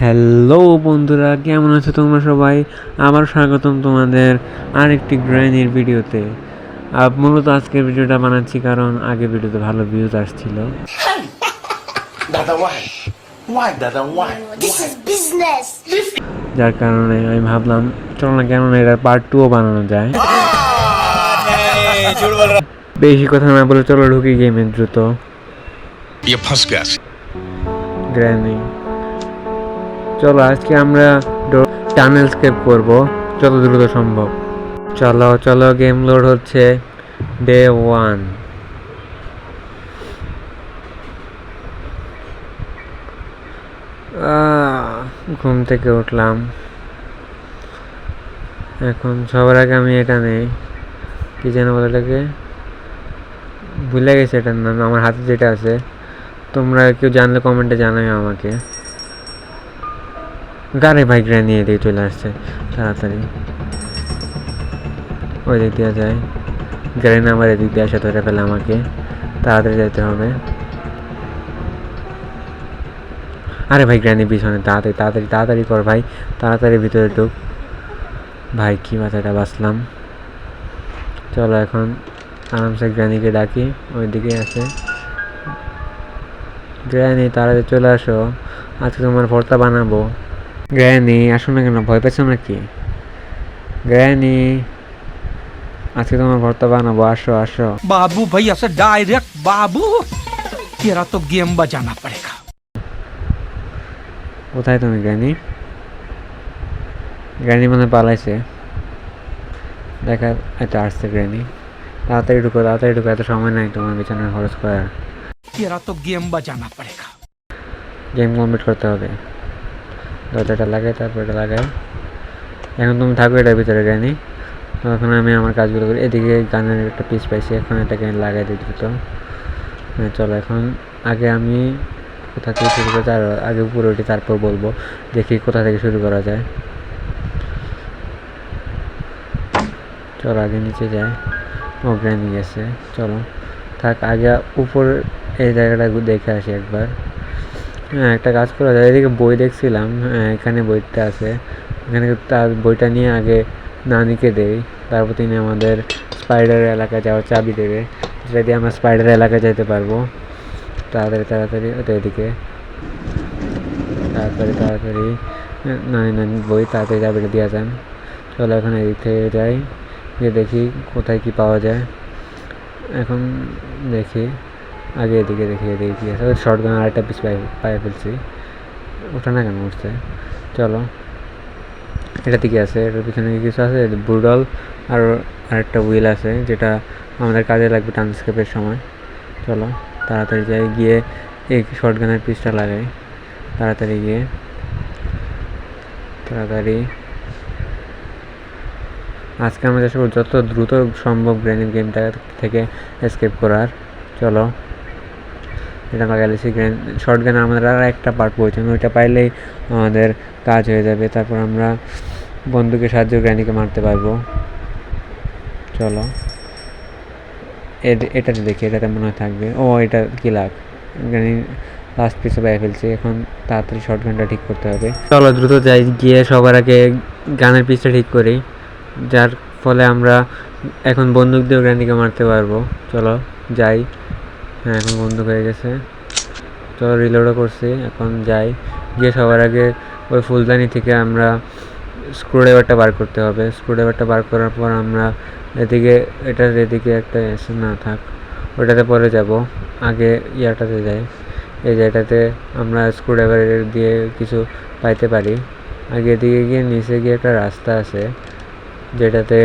Hello বন্ধুরা কেমন আছো তোমরা সবাই? আমার স্বাগতম তোমাদের আরেকটি গ্রাইনির ভিডিওতে। মূলত আজকের ভিডিওটা বানাচ্ছি কারণ আগে ভিডিওতে ভালো ভিউজ আসছিল। যার কারণে আমি ভাবলাম চলো না কেন এটার পার্ট টুও বানানো যায়। বেশি কথা না বলে চলো ঢুকি গেমে দ্রুত। গ্র্যানি চলো, আজকে আমরা টানেল স্কেপ করব। যত দ্রুত সম্ভব। চলো চলো গেম লোড হচ্ছে ডে ওয়ান ঘুম থেকে উঠলাম। এখন সবার আগে আমি এটা নেই কি যেন বলে এটাকে? ভুলে গেছে এটার নাম, আমার হাতে যেটা আছে। তোমরা কেউ জানলে কমেন্টে জানাবে আমাকে। গাড়ি ভাই নিয়ে এদিকে চলে আসছে, তাড়াতাড়ি। ওই দিক দিয়ে যায়। গ্র্যানি আমার এদিক দিয়ে আসে, ধরে ফেলে আমাকে। তাড়াতাড়ি যেতে হবে। আরে ভাই, গ্র্যানি পিছনে, তাড়াতাড়ি তাড়াতাড়ি তাড়াতাড়ি কর ভাই। তাড়াতাড়ি ভিতরে ঢুক। ভাই, কি মাথাটা বাঁচলাম। চলো এখন আরামসে গ্র্যানিকে ডাকি ওই দিকে আছে গ্র্যানি, তাড়াতাড়ি চলে আসো। আজকে তোমার ভর্তা বানাবো। গ্র্যানি আসুন না কেন? ভয় পেয়েছ নাকি? গ্র্যানি আজকে তোমার ভর্তা বানাবো আসো আসো। বাবু ভাই আসে ডাইরেক্ট বাবু। তেরা তো গেম বাজানা পড়েগা কোথায় তুমি গ্র্যানি? গ্র্যানি মানে পালাইছে। দেখা এটা আসছে গ্র্যানি। তাড়াতাড়ি ঢুকো তাড়াতাড়ি ঢুকো এত সময় নাই তোমার বিছানায় খরচ করার। তেরা তো গেম বাজানা পড়েগা গেম কমপ্লিট করতে হবে। দরজাটা লাগাই, তারপর এটা লাগাই। এখন তুমি থাকো এটার ভিতরে গ্র্যানি এখন আমি আমার কাজগুলো করি। এদিকে গানের একটা পিস পাইছি, এখন এটাকে আমি লাগাই দিই দ্রুত। চলো, এখন আগে আমি কোথা থেকে শুরু করতে আর আগে উপরে উঠি, তারপর বলব। দেখি কোথা থেকে শুরু করা যায়। চলো, আগে নিচে যাই। ও গ্র্যানি গেছে। চলো, থাক, আগে উপর এই জায়গাটা দেখে আসি একবার। হ্যাঁ একটা কাজ করা যায়। এদিকে বই দেখছিলাম হ্যাঁ এখানে বইটা আছে। এখানে তার বইটা নিয়ে আগে নানিকে দেই। তারপর তিনি আমাদের স্পাইডার এলাকায় যাওয়ার চাবি দেবে। যেটা দিয়ে আমরা স্পাইডার এলাকায় যেতে পারব। তাড়াতাড়ি তাড়াতাড়ি, ওটা এদিকে। তাড়াতাড়ি তাড়াতাড়ি। নানি নানি, বই তাড়াতাড়ি চাবিটা দেওয়া যান। চলো এখন এদিক থেকে যাই। গিয়ে দেখি কোথায় কি পাওয়া যায়। এখন দেখি। আগে এদিকে দেখি, এদিকে কি আছে। শর্ট গান আরেকটা পিস পাই পাই ফেলছি। ওঠা না কেন উঠছে? চলো। এটা দিকে আছে, এটার পিছনে কিছু আছে? বুডল আর আরেকটা হুইল আছে, যেটা আমাদের কাজে লাগবে ট্রান্সক্রিপের সময়। চলো, তাড়াতাড়ি যাই, গিয়ে এই শর্ট গানের পিসটা লাগাই। তাড়াতাড়ি গিয়ে। তাড়াতাড়ি। আজকে আমরা চেষ্টা করব যত দ্রুত সম্ভব গ্রেনিং গেমটা থেকে এসকেপ করার। চলো। এটা লাগাইছি গ্রেন শর্ট গান আমাদের আর একটা পার্ট প্রয়োজন ওইটা পাইলেই আমাদের কাজ হয়ে যাবে। তারপর আমরা বন্ধুকে সাহায্য গ্র্যানিকে মারতে পারব। চলো। এটাতে দেখি, এটাতে মনে হয় থাকবে। ও, এটা কি লাগ গ্র্যানি লাস্ট পিসে বাইরে ফেলছে। এখন তাড়াতাড়ি শর্ট গানটা ঠিক করতে হবে। চলো, দ্রুত যাই। গিয়ে সবার আগে গানের পিসটা ঠিক করি। যার ফলে আমরা এখন বন্দুক দিয়েও গ্র্যান্ডিকে মারতে পারব। চলো, যাই। হ্যাঁ এখন বন্ধ হয়ে গেছে। চলো রিলোডও করছি, এখন যাই। গিয়ে সবার আগে ওই ফুলদানি থেকে আমরা স্ক্রুড্রাইভারটা বার করতে হবে। স্ক্রুড্রাইভারটা বার করার পর আমরা এদিকে, এটার এদিকে একটা এসে না থাক, ওটাতে পরে যাব। আগে ইয়াটাতে যাই। এই জায়গাটাতে আমরা স্ক্রুড্রাইভার দিয়ে কিছু পাইতে পারি। আগে এদিকে গিয়ে, নিচে গিয়ে একটা রাস্তা আছে, যেটাতে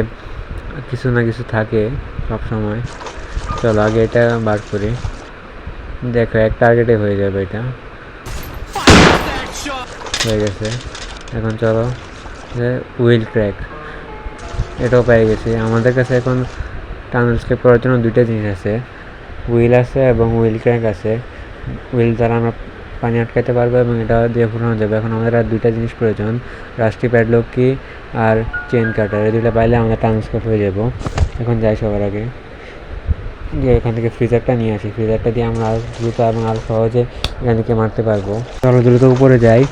কিছু না কিছু থাকে সব সময় চলো, আগে এটা বার করি। দেখো, এক টার্গেটে হয়ে যাবে এটা। হয়ে গেছে। এখন চলো, যে হুইল ক্র্যাক এটাও পেয়ে গেছি। আমাদের কাছে এখন টানেল স্কেপ করার জন্য দুইটা জিনিস আছে। হুইল আছে এবং হুইল ক্র্যাক আছে। হুইল দ্বারা আমরা পানি আটকাতে পারব এবং এটা দিয়ে ঘুরানো যাবে। এখন আমাদের আর দুইটা জিনিস প্রয়োজন। রাষ্ট্রীয় প্যাডলক কি আর চেন কাটার এই দুইটা পাইলে আমরা ট্রান্সফার হয়ে যাব। এখন যাই সবার আগে। গিয়ে এখান থেকে ফ্রিজারটা নিয়ে আসি। ফ্রিজারটা দিয়ে আমরা আরও দ্রুত এবং আরও সহজে এখান থেকে মারতে পারব। চলো দ্রুত উপরে যাই।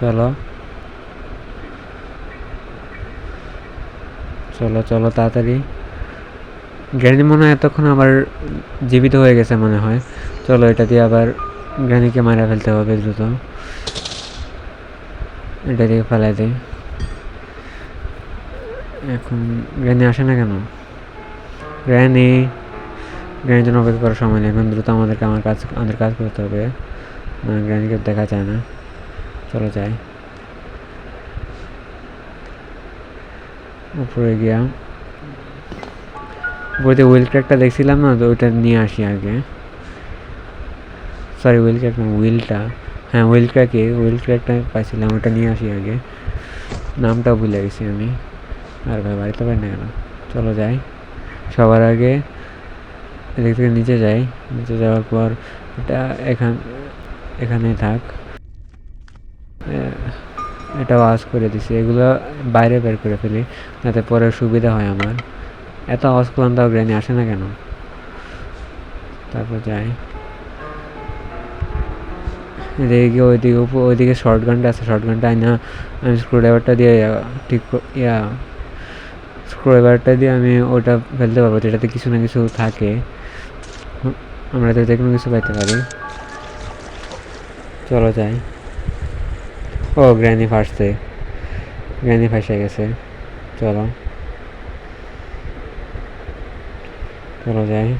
চলো। চলো চলো তাড়াতাড়ি। গ্র্যানি মনে হয় এতক্ষণ আবার জীবিত হয়ে গেছে মনে হয়। চলো, এটা দিয়ে আবার গ্র্যানিকে মারা ফেলতে হবে দ্রুত। এটা দিয়ে ফেলাই দিই এখন গ্র্যানি আসে না কেন? গ্র্যানি গ্র্যানির জন্য অপেক্ষা করার সময় নেই। এখন দ্রুত আমাদেরকে আমার কাজ, আমাদের কাজ করতে হবে। না গ্র্যানিকে দেখা যায় না। চলো যাই। উপরে গিয়া। উপরে যে হুইল ক্র্যাকটা দেখছিলাম না, তো ওইটা নিয়ে আসি আগে। সরি হুইল ক্র্যাক না হুইলটা হ্যাঁ হুইল ক্র্যাকে হুইল ক্র্যাকটা পাইছিলাম, ওটা নিয়ে আসি আগে। নামটা ভুলে গেছি আমি। আর ভাই বাড়িতে পারি না কেন? চলো যাই। সবার আগে এদিক থেকে নিচে যাই। নিচে যাওয়ার পর এটা এখান, এখানে থাক। এটা ওয়াশ করে দিছি। এগুলো বাইরে বের করে ফেলি, যাতে পরে সুবিধা হয় আমার। এত আওয়াজ করলাম, তাও গ্রেনি আসে না কেন? তারপর যাই। এদিকে গিয়ে ওইদিকে ওইদিকে শর্ট গানটা আছে শর্ট গানটা আইনা, আমি স্ক্রুড্রাইভারটা দিয়ে, ঠিক ইয়া ড্রাইভারটা দিয়ে আমি ওটা ফেলতে পারব যেটাতে কিছু না কিছু থাকে। আমরা তো যে কোনো কিছু পাইতে পারি। চলো যাই। ও গ্র্যানি ফাঁসছে গ্র্যানি ফাঁসে গেছে। চলো। চলো যাই।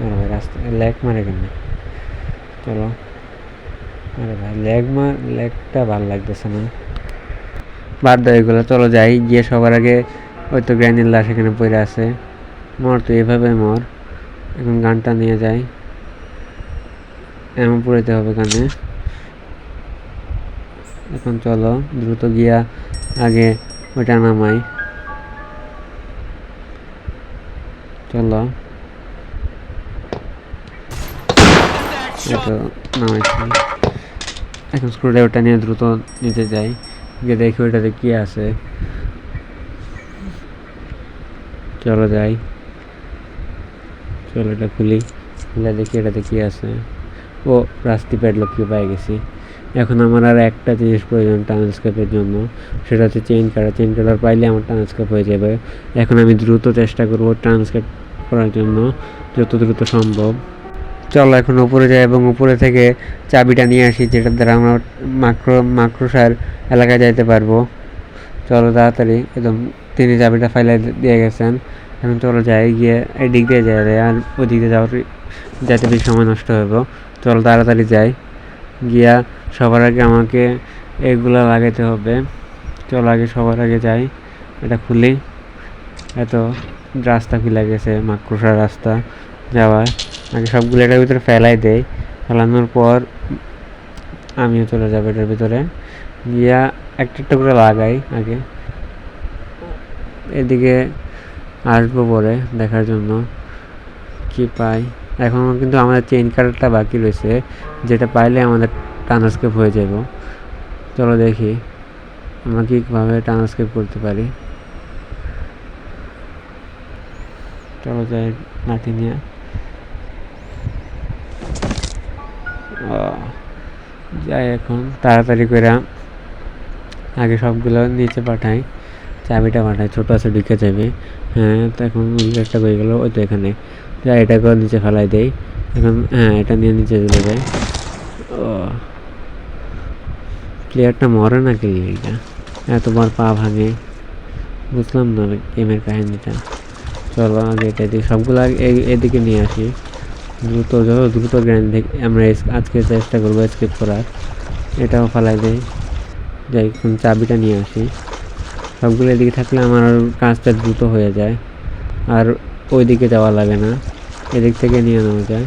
আরে ভাই, রাস্তা ল্যাগ মারে কেন চলো। আরে ভাই ল্যাগ মার ল্যাগটা ভালো লাগতেছে না। বাদ দাও এগুলো, চলো যাই। গিয়ে সবার আগে ওই তো গ্র্যানির লাশ এখানে পড়ে আছে। মর তো, এভাবে মর। এখন গানটা নিয়ে যাই। এমন পড়াইতে হবে গানে। এখন চলো, দ্রুত গিয়া আগে ওইটা নামাই। চলো। এখন স্ক্রুড্রাইভারটা নিয়ে দ্রুত নিতে যাই। গিয়ে দেখি ওইটাতে কি আছে। চলো যাই। চলো এটা খুলি। খুলে দেখি এটাতে কি আছে। ও, রাস্তি প্যাডলক কি পাই গেছি। এখন আমার আর একটা জিনিস প্রয়োজন ট্রান্সকেপের জন্য। সেটা হচ্ছে চেইন কাটার চেন কাটার পাইলে আমার ট্রান্সকেপ হয়ে যাবে। এখন আমি দ্রুত চেষ্টা করব ট্রান্সকেপ করার জন্য, যত দ্রুত সম্ভব। চলো এখন উপরে যাই এবং উপরে থেকে চাবিটা নিয়ে আসি, যেটার দ্বারা আমরা মাক্রো মাক্রোসার এলাকায় যাইতে পারব। চলো তাড়াতাড়ি, একদম তিনি চাবিটা ফাইলে দিয়ে গেছেন। এখন চলো যাই, গিয়ে এই দিক দিয়ে যাই আর ওই দিক দিয়ে যাওয়ার যাতে বেশি সময় নষ্ট হইব। চলো তাড়াতাড়ি যাই। গিয়া সবার আগে আমাকে এগুলো লাগাইতে হবে। চলো আগে সবার আগে যাই। এটা খুলি। এত রাস্তা খুলে গেছে, মাকড়সার রাস্তা যাওয়ার। আগে সবগুলো এটার ভিতরে ফেলাই দেই। ফেলানোর পর আমিও চলে যাব এটার ভিতরে। গিয়া একটা একটা করে লাগাই আগে। এদিকে আসব পরে দেখার জন্য। কি পাই? এখন কিন্তু আমাদের চেইন কাটারটা বাকি রয়েছে। যেটা পাইলে আমাদের ট্রান্সক্রিপ হয়ে যাব চলো দেখি আমরা কীভাবে ট্রান্সক্রিপ করতে পারি। চলো যাই লাঠি নিয়ে। যাই এখন, তাড়াতাড়ি করে আগে সবগুলো নিচে পাঠাই। চাবিটা পাঠাই ছোটো আছে, ঢুকে যাবে। হ্যাঁ তো এখন একটা হয়ে গেলো, ওই তো এখানে। যাই এটাকেও নিচে ফেলাই দেই। এখন হ্যাঁ এটা নিয়ে নিচে চলে যায় ও প্লেয়ারটা মরে না নাকি এইটা? এতবার পা ভাঙে। বুঝলাম না গেমের কাহিনিটা। চলো, আগে এটা দিই। সবগুলো এদিকে নিয়ে আসি। দ্রুত, যত দ্রুত থেকে আমরা আজকে চেষ্টা করব স্কিপ করার। এটাও ফালাই দেয় যাই, এখন চাবিটা নিয়ে আসি। সবগুলো এদিকে থাকলে আমার কাজটা দ্রুত হয়ে যায়। আর ওই দিকে যাওয়া লাগে না। এদিক থেকে নিয়ে নেওয়া যায়।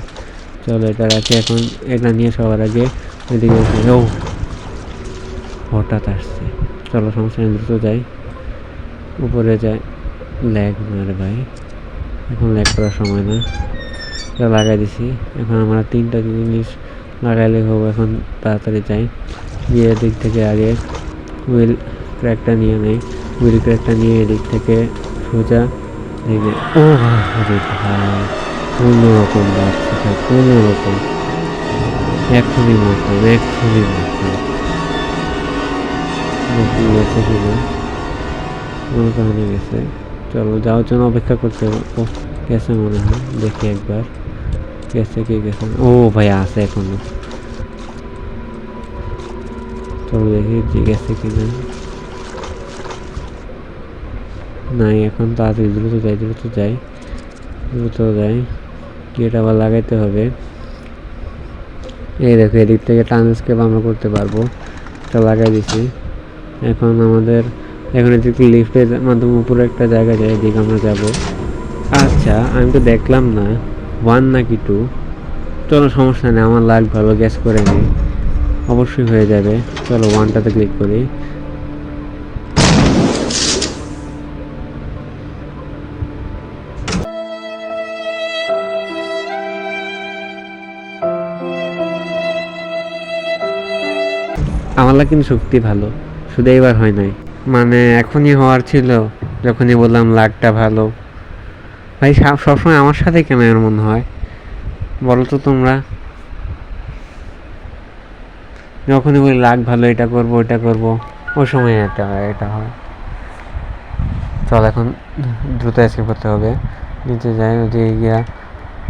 চলো, এটা রাখি এখন। এটা নিয়ে সবার আগে ওইদিকে ও, হঠাৎ আসছে। চলো, সমস্যা দ্রুত যাই। উপরে যাই। ল্যাগ মারে ভাই। এখন ল্যাগ করার সময় না। এটা লাগাই দিছি। এখন আমরা তিনটা জিনিস লাগাইলে হবে। এখন তাড়াতাড়ি যাই। গিয়ে এদিক থেকে আগে হুইল ট্র্যাকটা নিয়ে নেই। ক্র্যাকটা নিয়ে এদিক থেকে সোজা দিকে ও ভাই কোনো রকম বাচ্চাটা কোনো রকম এখনই মরতাম এখনই মরতাম। গেছে কি না? মনে কারণে গেছে। চলো যাওয়ার জন্য অপেক্ষা করতে ও গেছে মনে হয় দেখি একবার। গেছে কি গেছে ও ভাই আছে এখনও। চলো দেখি গেছে কি না নাই, এখন তাড়াতাড়ি দ্রুত যাই দ্রুত যাই দ্রুত যাই। গেট আবার লাগাইতে হবে। এই দেখো, এদিক থেকে ট্রান্সক্রিপ আমরা করতে পারব। এটা লাগাই দিছি। এখন আমাদের, এখন এদিকে লিফটের মাধ্যমে উপরে একটা জায়গা যায়, এদিকে আমরা যাব। আচ্ছা আমি তো দেখলাম না। ওয়ান নাকি টু চলো, সমস্যা নেই, আমার লাগ ভালো গ্যাস করে নিই। অবশ্যই হয়ে যাবে। চলো ওয়ানটাতে ক্লিক করি। আমার কিন্তু শক্তি ভালো, শুধু এবার হয় নাই। মানে এখনই হওয়ার ছিল, যখনই বললাম লাকটা ভালো। ভাই সবসময় আমার সাথে কেন এমন হয়? বলো তো তোমরা। যখনই বলি লাক ভালো, এটা করব এটা করব, ওই সময় এটা হয় এটা হয়। চল এখন দ্রুত এসে করতে হবে। নিচে যাই, ওদিকে গিয়া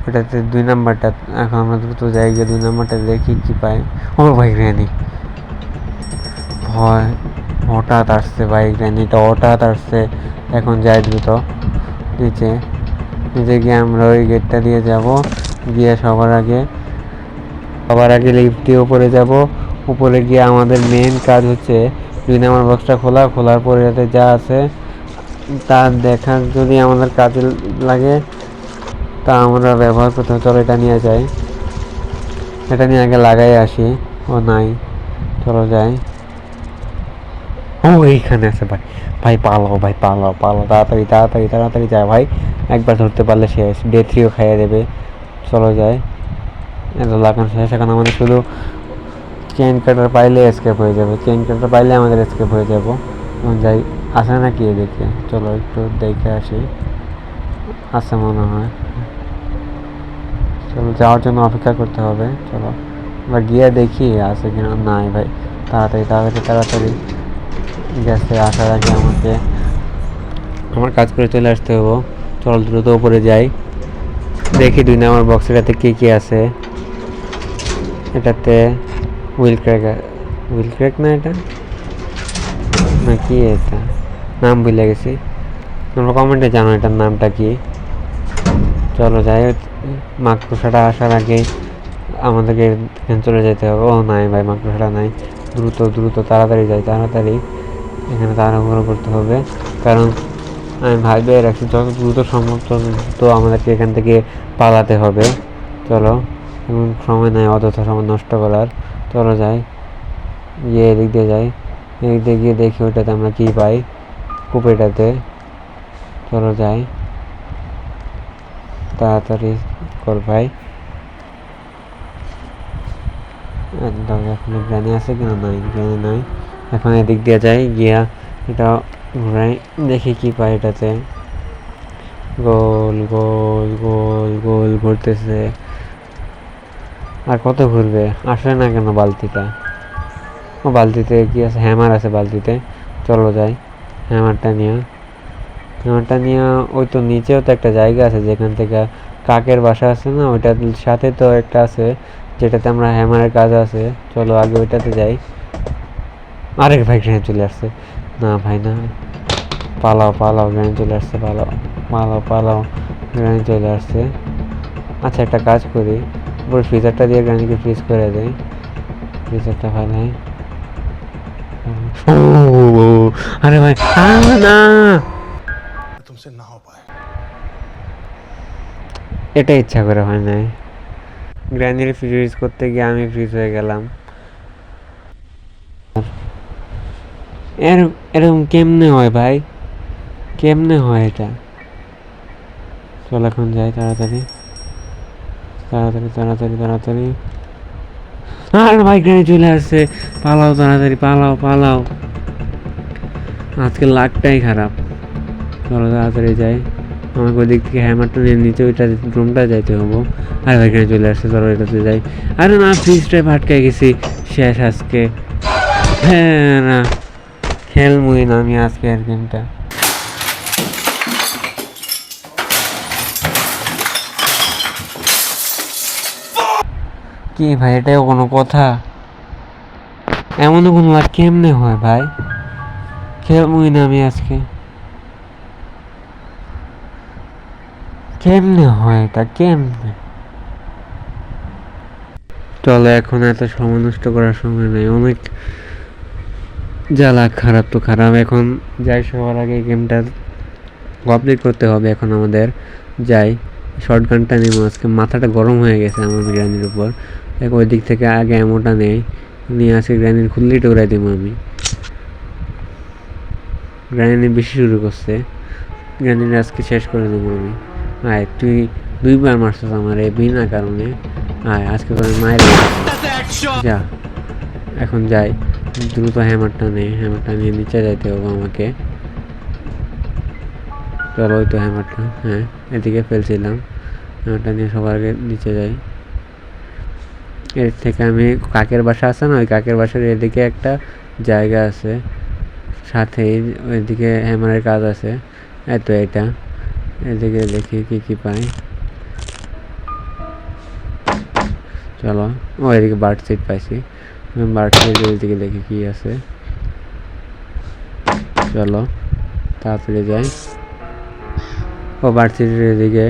ওটাতে দুই নাম্বারটা এখন আমরা দ্রুত যাই গিয়ে দুই নাম্বারটা দেখি কি পাই। ও, ভাই রেনি ভয় হঠাৎ আসছে বাইক র্যানিটা হঠাৎ আসছে, এখন যাই দ্রুত, নিচে নিচে গিয়ে আমরা ওই গেটটা দিয়ে যাব, গিয়ে সবার আগে সবার আগে লিফট উপরে যাব, উপরে গিয়ে আমাদের মেন কাজ হচ্ছে দুই নাম্বার বক্সটা খোলা, খোলার পরে যাতে যা আছে, তা দেখা যদি আমাদের কাজে লাগে, তা আমরা ব্যবহার করতে। চলো এটা নিয়ে যাই, এটা নিয়ে আগে লাগাই আসি, ও নাই, চলো যাই ও, এইখানে আছে, ভাই। ভাই, পালাও ভাই, পালাও পালাও। তাড়াতাড়ি তাড়াতাড়ি তাড়াতাড়ি যায়, ভাই। একবার ধরতে পারলে শেষ ডে থ্রিও খাইয়ে দেবে। চলো যায় এত লাগানো শেষ। এখন আমাদের শুধু চেন কাটার পাইলে এসকেপ হয়ে যাবে। চেন কাটার পাইলে আমাদের এসকেপ হয়ে যাব। যাই। আসে নাকি এদিকে? চলো একটু দেখে আসি। আছে মনে হয়। চলো, যাওয়ার জন্য অপেক্ষা করতে হবে। চলো। এবার গিয়ে দেখি আছে কিনা। নাই, ভাই। তাড়াতাড়ি তাড়াতাড়ি তাড়াতাড়ি। গ্যাসে আসার আগে আমাকে আমার কাজ করে চলে আসতে হব। চল দ্রুত উপরে যাই। দেখি দুই নম্বর বক্সটাতে কী কী আছে। এটাতে হুইল ক্র্যাক হুইল ক্র্যাক না এটা? না, কি এটা? নাম ভুলে গেছি। তোমরা কমেন্টে জানো এটার নামটা কি। চলো যাই মাকড়সাটা আসার আগে আমাদেরকে চলে যেতে হবে। ও, নাই ভাই, মাকড়সাটা নাই। দ্রুত দ্রুত, তাড়াতাড়ি যাই, তাড়াতাড়ি। এখানে তাড়াহুড়ো করতে হবে। কারণ আমি ভাইবে রাখছি, যত দ্রুত সম্ভব তত দ্রুত আমাদেরকে এখান থেকে পালাতে হবে। চলো এমন সময় নাই, অযথা সময় নষ্ট করার। চলো যাই, গিয়ে এদিক দিয়ে যাই। এদিক দিয়ে গিয়ে দেখি ওইটাতে আমরা কী পাই, কুপেটাতে। চলো যাই। তাড়াতাড়ি কর ভাই। একদম, এখন গ্রানি আছে কিনা নাই? গ্রানি নাই। এখন এদিক দিয়ে যাই, গিয়া এটা ঘুরাই, দেখি কি পাই এটাতে। গোল গোল গোল গোল ঘুরতেছে। আর কত ঘুরবে? আসলে না কেন বালতিটা? ও বালতিতে কি আছে? হ্যামার আছে বালতিতে। চলো যাই, হ্যামারটা নিয়ে। হ্যামারটা নিয়ে, ওই তো নিচেও তো একটা জায়গা আছে, যেখান থেকে কাকের বাসা আছে না, ওইটার সাথে তো একটা আছে, যেটাতে আমরা হ্যামারের কাজ আছে। চলো আগে ওইটাতে যাই। আরেক ভাই গ্রেন চলে আসছে। না ভাই না। পালাও পালাও গ্রাম চলে আসছে পালাও। পালাও পালাও গ্রাম চলে আসছে। আচ্ছা একটা কাজ করি। উপরে ফ্রিজারটা দিয়ে গ্রেনকে ফ্রিজ করে দেয় ফ্রিজারটা ভালো আরে ভাই না। তুমসে না এটা ইচ্ছা করে হয় নাই। গ্র্যান্ডের ফ্রিজ করতে গিয়ে আমি ফ্রিজ হয়ে গেলাম। এরকম কেমনে হয় ভাই? কেমনে হয় এটা? চল এখন যাই তাড়াতাড়ি। তাড়াতাড়ি তাড়াতাড়ি তাড়াতাড়ি। আর ভাই গ্র্যান্ডি চলে আসছে। পালাও তাড়াতাড়ি, পালাও পালাও। আজকে লাকটাই খারাপ। চলো তাড়াতাড়ি যাই। আমাকে ওই দিক থেকে হ্যামারটা নিয়ে নিচে ওইটা রুমটা যাইতে হব। আর ওইখানে চলে আসছে, চলো এটাতে যাই। আরে না ফ্রিজটাই ফাটকে গেছি। শেষ আজকে। হ্যাঁ না। খেলমুই না আমি আজকে আর গেমটা। কি ভাই, এটাও কোনো কথা? এমনও কোনো লাগ কেমনে হয় ভাই? খেলমুই না আমি আজকে। কেমনে হয় এটা? কেমনে? চলো, এখন এত সময় করার সময় নেই। অনেক জ্বালা খারাপ তো খারাপ। এখন যাই, সবার আগে গেমটা কমপ্লিট করতে হবে এখন আমাদের। যাই শর্ট গানটা নেব। আজকে মাথাটা গরম হয়ে গেছে আমার গ্রানির উপর। দেখ ওই দিক থেকে আগে এমনটা নেই। নিয়ে আজকে গ্রানির খুললেই টোকরাই দেবো আমি। গ্রানি বেশি শুরু করছে। গ্রানির আজকে শেষ করে দেবো আমি। আয়, তুই দুইবার মারছিস আমার এই বিনা কারণে। আয়, আজকে মায়ের যা, এখন যাই। দ্রুত হ্যামারটা নেই হ্যামারটা নিয়ে নিচে যাইতে হবে আমাকে। চলো ওই তো হ্যামারটা হ্যাঁ এদিকে ফেলছিলাম। হ্যামারটা নিয়ে সবার আগে নিচে যাই। এর থেকে আমি কাকের বাসা আছে না, ওই কাকের বাসার এদিকে একটা জায়গা আছে। সাথেই ওইদিকে হ্যামারের কাজ আছে। এই তো এটা। এদিকে দেখি কি কি পাই। চলো, ও এদিকে বার্ড সিট পাইছি। বার্ড সিটের দিকে দেখি কি আছে। চলো, তাড়াতাড়ি যাই। ও বার্ড সিটের এদিকে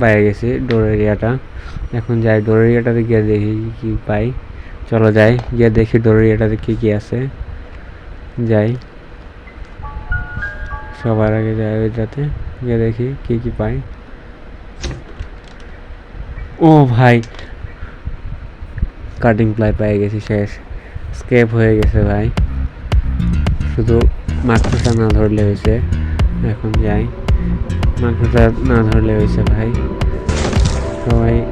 পেয়ে গেছি ডোর এরিয়াটা। এখন যাই ডোর এরিয়াটাতে গিয়ে দেখি কি পাই। চলো যাই, গিয়ে দেখি ডোর এরিয়াটাতে কি কি আছে। যাই। সবার আগে যাই ওইটাতে গিয়ে দেখি কি কি পাই। ও ভাই কাটিং প্লাই পেয়ে গেছি শেষ। স্কেপ হয়ে গেছে ভাই। শুধু মাকড়সা না ধরলে হয়েছে। এখন যাই। মাকড়সা না ধরলে হয়েছে ভাই। সবাই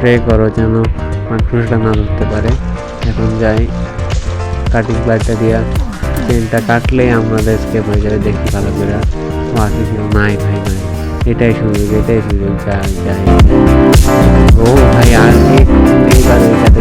প্রে করো যেন মাকড়সা না ধরতে পারে। এখন যাই। কাটিং প্লাইটা দিয়া চেনটা কাটলেই আমাদের স্কেপ হয়ে যাবে দেখি ভালো করে। আর কিছু নাই ভাই, নাই। এটাই সুযোগ এটাই সুযোগ ও ভাই আর কি এইবার ওই সাথে